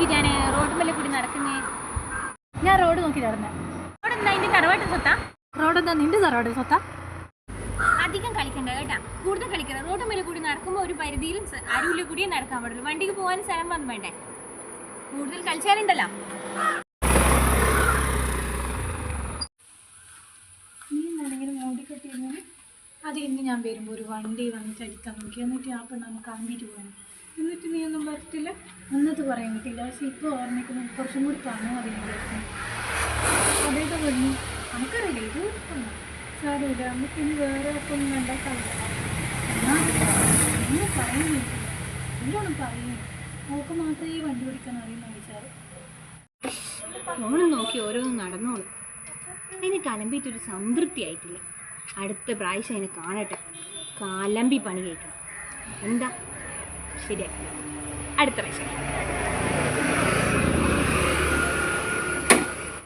നോക്കിയിട്ടാണ് റോഡ് മേലെ കൂടി നടക്കുന്നേ. ഞാൻ റോഡ് നോക്കി നടന്നേ. റോഡ് എന്താ അതിന്റെ തറവാട്ട് സ്വത്താ? റോഡ് എന്താ നിന്റെ തറവാട്ട് സ്വത്താ? അധികം കളിക്കണ്ട കേട്ടാ. കൂടുതൽ കളിക്കണം. റോഡ് മേലെ കൂടി നടക്കുമ്പോൾ ഒരു പരിധിയിലും അരുവിലെ കൂടിയേ നടക്കാൻ പാടുള്ളൂ. വണ്ടിക്ക് പോകാൻ സ്ഥലം വന്നു വേണ്ടേ. കൂടുതൽ കളിച്ചാലുണ്ടല്ലോ. അത് ഇന്ന് ഞാൻ വരുമ്പോൾ ഒരു വണ്ടി വന്നിട്ട് അടിക്കാൻ നോക്കി. എന്നിട്ട് ആ പെണ്ണ് നമുക്ക് കണ്ടിട്ട് പോകണം എന്നിട്ട് നീ ഒന്നും പറഞ്ഞിട്ടില്ല അന്നത്തെ പറയാൻ പറ്റില്ല. പക്ഷെ ഇപ്പോൾ ഓർമ്മിക്കുന്നു കുറച്ചും കൂടി പറഞ്ഞു അതിനെ അതേത് പറഞ്ഞു നമുക്കറിയില്ല ഇത്. സാരമില്ല നമുക്ക് ഇനി വേറെ ഒന്നും വേണ്ട ഒന്നും പറയുന്നില്ല എന്താണ് പറയുന്നത് അവൾക്ക് മാത്രമേ ഈ വണ്ടി ഓടിക്കാൻ അറിയുന്ന വിചാരം ഫോണും നോക്കി ഓരോന്നും നടന്നോളൂ. അതിന് കലമ്പിയിട്ടൊരു സംതൃപ്തി ആയിട്ടില്ല. അടുത്ത പ്രാവശ്യം അതിനെ കാണട്ടെ. കലമ്പി പണി കേൾക്കണം. എന്താ? ശരിയാക്കി അടുത്ത പ്രാവശ്യം.